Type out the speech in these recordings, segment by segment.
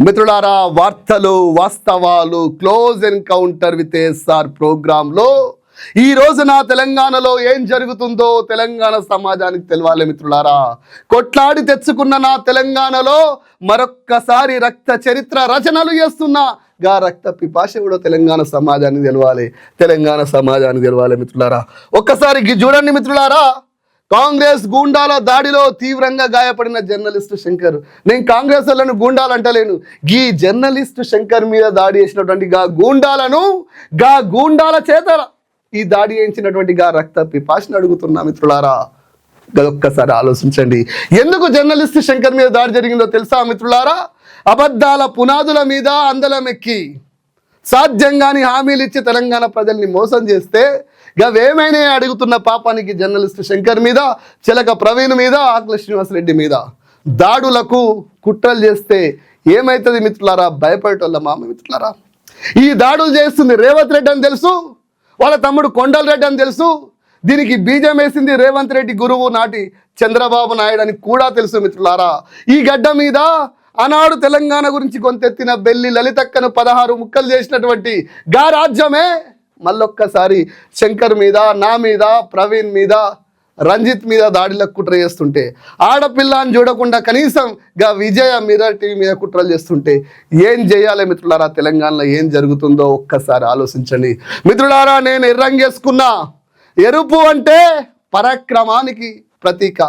మిత్రులారా వార్తలు వాస్తవాలు క్లోజ్ ఎన్కౌంటర్ విత్ ఎస్ఆర్ ప్రోగ్రాంలో ఈ రోజున తెలంగాణలో ఏం జరుగుతుందో తెలంగాణ సమాజానికి తెలవాలి మిత్రులారా. కొట్లాడి తెచ్చుకున్న నా తెలంగాణలో మరొక్కసారి రక్త చరిత్ర రచనలు చేస్తున్న. గా రక్త పిపాష కూడా తెలంగాణ సమాజానికి తెలవాలి. తెలంగాణ సమాజానికి తెలవాలి మిత్రులారా. ఒక్కసారి చూడండి మిత్రులారా. కాంగ్రెస్ గూండాల దాడిలో తీవ్రంగా గాయపడిన జర్నలిస్ట్ శంకర్. నేను కాంగ్రెస్ వాళ్ళను గూండాలు అంటలేను. ఈ జర్నలిస్ట్ శంకర్ మీద దాడి చేసినటువంటి గా గూండాలను గా గూండాల చేత ఈ దాడి చేయించినటువంటి గా రక్త పిపాషను అడుగుతున్నా మిత్రులారా. ఒక్కసారి ఆలోచించండి. ఎందుకు జర్నలిస్ట్ శంకర్ మీద దాడి జరిగిందో తెలుసా మిత్రులారా? అబద్ధాల పునాదుల మీద అందలం ఎక్కి సాధ్యంగాని హామీలు ఇచ్చి తెలంగాణ ప్రజల్ని మోసం చేస్తే గవేమైనా అడుగుతున్న పాపానికి జర్నలిస్ట్ శంకర్ మీద చిలక ప్రవీణ్ మీద ఆకుల శ్రీనివాసరెడ్డి మీద దాడులకు కుట్రలు చేస్తే ఏమవుతుంది మిత్రులారా? భయపడేటోళ్ళ మామ మిత్రులారా? ఈ దాడులు చేస్తుంది రేవంత్ రెడ్డి అని తెలుసు వాళ్ళ తమ్ముడు కొండల రెడ్డి అని తెలుసు దీనికి బీజం వేసింది రేవంత్ రెడ్డి గురువు నాటి చంద్రబాబు నాయుడు అని కూడా తెలుసు మిత్రులారా. ఈ గడ్డ మీద ఆనాడు తెలంగాణ గురించి కొంతెత్తిన బెల్లి లలితక్కను పదహారు ముక్కలు చేసినటువంటి గా రాజ్యమే. మళ్ళొక్కసారి శంకర్ మీద నా మీద ప్రవీణ్ మీద రంజిత్ మీద దాడిలకు కుట్ర చేస్తుంటే ఆడపిల్ల అని చూడకుండా కనీసం గా విజయ మిర్రర్ టీవీ మీద కుట్రలు చేస్తుంటే ఏం చేయాలి మిత్రులారా? తెలంగాణలో ఏం జరుగుతుందో ఒక్కసారి ఆలోచించండి. మిత్రులారా నేను ఎర్రంగేసుకున్నా. ఎరుపు అంటే పరాక్రమానికి ప్రతీక.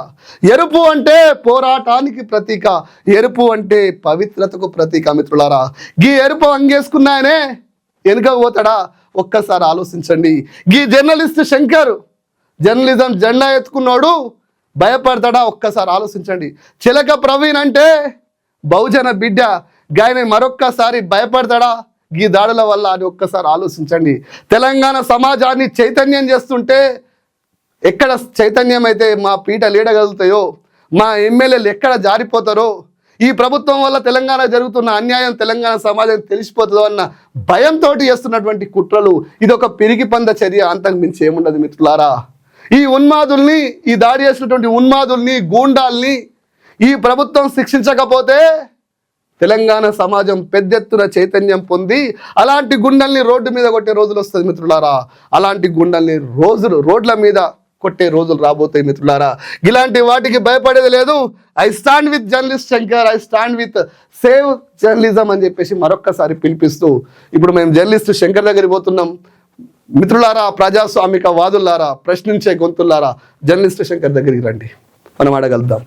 ఎరుపు అంటే పోరాటానికి ప్రతీక. ఎరుపు అంటే పవిత్రతకు ప్రతీక మిత్రులారా. గీ ఎరుపు అంగేసుకున్నాయనే వెనుక పోతాడా? ఒక్కసారి ఆలోచించండి. గీ జర్నలిస్ట్ శంకర్ జర్నలిజం జెండా ఎత్తుకున్నాడు. భయపడతాడా? ఒక్కసారి ఆలోచించండి. చిలక ప్రవీణ్ అంటే బహుజన బిడ్డ. గాయని మరొక్కసారి భయపడతాడా? ఈ దాడుల వల్ల అని ఒక్కసారి ఆలోచించండి. తెలంగాణ సమాజాన్ని చైతన్యం చేస్తుంటే ఎక్కడ చైతన్యం అయితే మా పీట లీడగలుగుతాయో మా ఎమ్మెల్యేలు ఎక్కడ జారిపోతారో ఈ ప్రభుత్వం వల్ల తెలంగాణ జరుగుతున్న అన్యాయం తెలంగాణ సమాజం తెలిసిపోతుందో అన్న భయంతో చేస్తున్నటువంటి కుట్రలు ఇది ఒక పిరిగి పంద చర్య అంతకు మించి ఏముండదు మిత్రులారా. ఈ ఉన్మాదుల్ని ఈ దాడి చేసినటువంటి ఉన్మాదుల్ని గూండాల్ని ఈ ప్రభుత్వం శిక్షించకపోతే తెలంగాణ సమాజం పెద్ద ఎత్తున చైతన్యం పొంది అలాంటి గుండెల్ని రోడ్డు మీద కొట్టే రోజులు వస్తుంది మిత్రులారా. అలాంటి గుండెల్ని రోజులు రోడ్ల మీద కొట్టే రోజులు రాబోతాయి మిత్రులారా. ఇలాంటి వాటికి భయపడేది లేదు. I stand with journalist Shankar I stand with save journalism అని చెప్పేసి మరొక్కసారి పిలిపిస్తూ ఇప్పుడు మేము జర్నలిస్ట్ శంకర్ దగ్గరికి పోతున్నాం. మిత్రులారా ప్రజాస్వామిక వాదులారా ప్రశ్నించే గొంతులారా జర్నలిస్ట్ శంకర్ దగ్గరికి రండి. మనం అడగలుద్దాం.